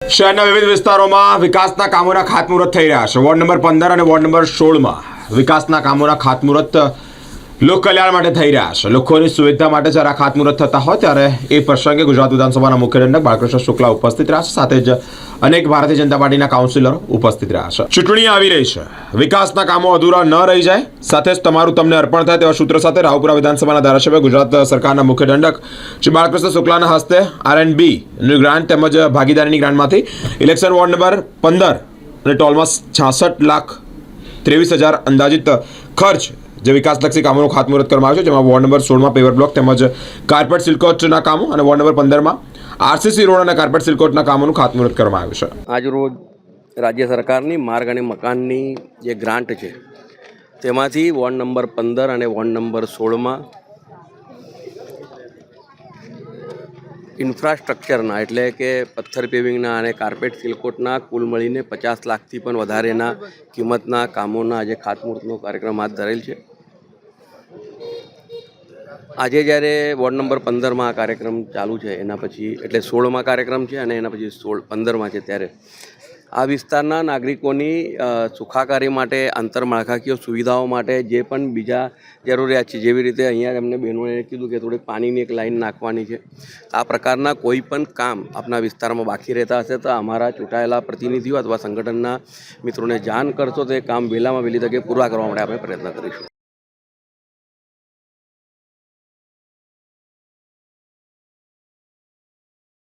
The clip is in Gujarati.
શહેરના વિવિધ વિસ્તારોમાં વિકાસના કામોના ખાતમુહૂર્ત થઈ રહ્યા છે. વોર્ડ નંબર પંદર અને વોર્ડ નંબર સોળમાં વિકાસના કામોના ખાતમુહૂર્ત લોક કલ્યાણ માટે થઈ રહ્યા છે લોકોની સુવિધા માટે જ્યારે ખાતમુહૂર્ત થતા હોય ત્યારે એ પ્રસંગે ગુજરાત વિધાનસભાના મુખ્ય દંડક બાળકૃષ્ણ શુક્લા ઉપસ્થિત રહ્યા છે સાથે જ અનેક ભારતીય જનતા પાર્ટીના કાઉન્સિલરો ઉપસ્થિત રહ્યા છે ચૂંટણી આવી રહી છે। વિકાસના કામો અધૂરા ન રહી જાય, સાથે જ તમારું તમને અર્પણ થાય તેવા સૂત્ર સાથે રાવપુરા વિધાનસભાના ધારાસભ્ય ગુજરાત સરકારના મુખ્ય દંડક શ્રી બાળકૃષ્ણ શુક્લાના હસ્તે આર એન્ડ બી ગ્રાન્ટ તેમજ ભાગીદારીની ગ્રાન્ટમાંથી ઇલેક્શન વોર્ડ નંબર પંદર અને ટોલમાં છાસઠ લાખ ત્રેવીસ હજાર અંદાજિત ખર્ચ જે વિકાસલક્ષી કામોનું ખાતમુહૂર્ત કરવામાં આવ્યું છે, જેમાં વોર્ડ નંબર સોળમાં પેવર બ્લોક તેમજ કાર્પેટ સિલ્કોટના કામો અને વોર્ડ નંબર પંદરમાં આરસીસી રોડ અને કાર્પેટ સિલ્કોટના કામોનું ખાતમુહૂર્ત કરવામાં આવ્યું છે. આજરોજ રાજ્ય સરકારની માર્ગ અને મકાનની જે ગ્રાન્ટ છે, તેમાંથી વોર્ડ નંબર પંદર અને વોર્ડ નંબર સોળમાં ઇન્ફ્રાસ્ટ્રક્ચરના એટલે કે પથ્થર પેવિંગના અને કાર્પેટ સિલકોટના કુલ મળીને પચાસ લાખથી પણ વધારેના કિંમતના કામોના આજે ખાતમુહૂર્તનો કાર્યક્રમ હાથ ધરેલ છે. આજે જ્યારે વોર્ડ નંબર પંદરમાં આ કાર્યક્રમ ચાલુ છે, એના પછી એટલે સોળમાં કાર્યક્રમ છે અને એના પછી સોળ, પંદરમાં છે ત્યારે. આ વિસ્તારના નાગરિકોની સુખાકારી માટે, આંતરમાળખાકીય સુવિધાઓ માટે જે પણ બીજા જરૂરિયાત છે, જેવી રીતે અહીંયા એમને બહેનોએ કીધું કે થોડીક પાણીની એક લાઈન નાખવાની છે. આ પ્રકારના કોઈ પણ કામ આપણા વિસ્તારમાં બાકી રહેતા હશે તો અમારા ચૂંટાયેલા પ્રતિનિધિઓ અથવા સંગઠનના મિત્રોને જાણ કરશો તો એ કામ વહેલામાં વહેલી તકે પૂરા કરવા માટે આપણે પ્રયત્ન કરીશું.